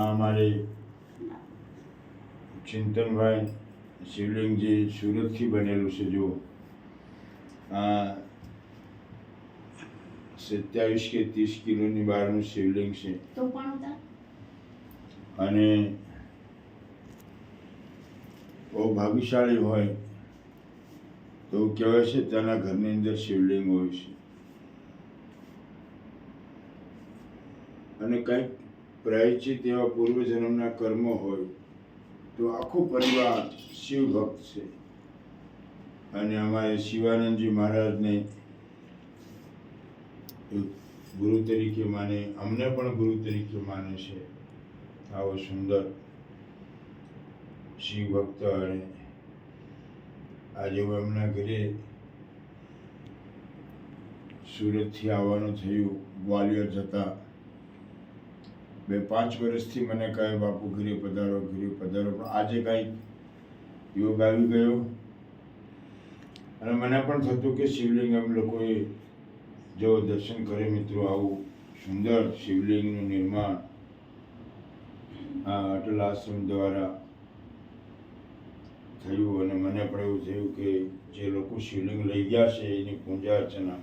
આ અમારે ચિંતનભાઈ શિવલિંગ જે સુરતથી બનેલું છે જુઓ. આ સત્યાવીસ કે ત્રીસ કિલોની બહારનું શિવલિંગ છે. અને બહુ ભાગ્યશાળી હોય તો કહેવાય છે તેના ઘરની અંદર શિવલિંગ હોય છે. અને કંઈક પ્રાયચિત એવા પૂર્વજન્મના કર્મો હોય, તો આખો પરિવાર શિવ ભક્ત છે. અને અમારે શિવાનંદજી મહારાજને ગુરુ તરીકે માને, અમને પણ ગુરુ તરીકે માને છે. આવો સુંદર શિવ ભક્ત અને આજે હું એમના ઘરે સુરતથી આવવાનું થયું, ગ્વાલિયર જતા બે પાંચ વર્ષથી મને કહે બાપુ, ઘરે પધારો ઘરે પધારો. પણ આજે કાંઈ યોગ આવી ગયો? અને મને પણ થતું કે શિવલિંગ એમ લોકોએ જો દર્શન કરે મિત્રો, આવું સુંદર શિવલિંગનું નિર્માણ, આ અટલ આશ્રમ દ્વારા થયું અને મને પણ એવું થયું કે જે લોકો શિવલિંગ લઈ ગયા છે, એની પૂજા અર્ચના,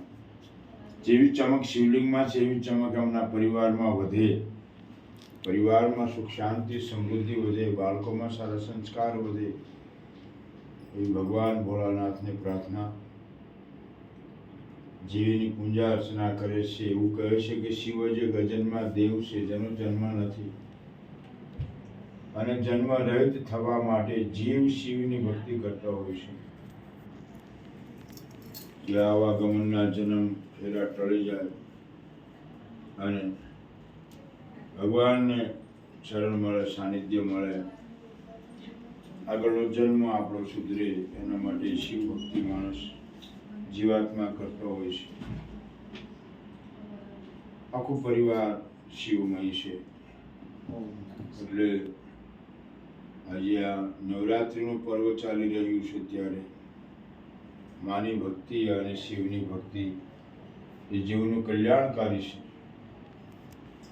જેવી ચમક શિવલિંગમાં છે, એવી ચમક એમના પરિવારમાં વધે. પરિવારમાં સુખ, શાંતિ, સમૃદ્ધિ વધે, બાળકોમાં સારા સંસ્કાર વધે, એ ભગવાન ભોળાનાથને પ્રાર્થના જીવીની પૂજા અર્ચના કરે છે. એવું કહે છે કે શિવ જે ગજનમાં દેવ છે, જેનો જન્મ નથી. અને જન્મ રહિત થવા માટે જીવ શિવની ભક્તિ કરતા હોય છે. આવા ગમનના જન્મ ફેરા ટળી જાય અને ભગવાનને શરણ મળે, સાનિધ્ય મળે. આગળનો જન્મ આપણો સુધરે, એના માટે શિવ ભક્તિ માણસ જીવાત્મા કરતો હોય છે. આખો પરિવાર શિવમય છે. એટલે આજે આ નવરાત્રિનું પર્વ ચાલી રહ્યું છે ત્યારે માની ભક્તિ અને શિવની ભક્તિ એ જીવનું કલ્યાણકારી છે.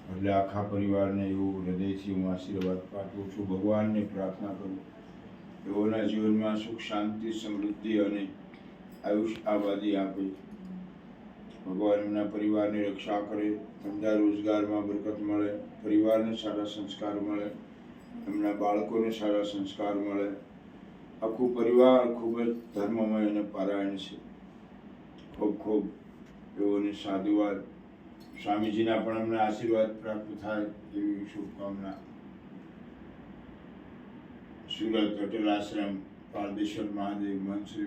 એટલે આખા પરિવારને એવું હૃદયથી હું આશીર્વાદ પાઠવું છું. ભગવાનને પ્રાર્થના કરું તેઓના જીવનમાં સુખ, શાંતિ, સમૃદ્ધિ અને આયુષ આબાદી આપે. ભગવાન એમના પરિવારની રક્ષા કરે, ધંધા રોજગારમાં બરકત મળે, પરિવારને સારા સંસ્કાર મળે, એમના બાળકોને સારા સંસ્કાર મળે. આખું પરિવાર ખૂબ જ ધર્મમય અને પારાયણ છે. ખૂબ ખૂબ એઓને સાધુવાદ સ્વામીજીના પણ અમને આશીર્વાદ પ્રાપ્ત થાય એવી શુભકામના. સુરત અટલ આશ્રમ, પારદેશ્વર મહાદેવ મહંત શ્રી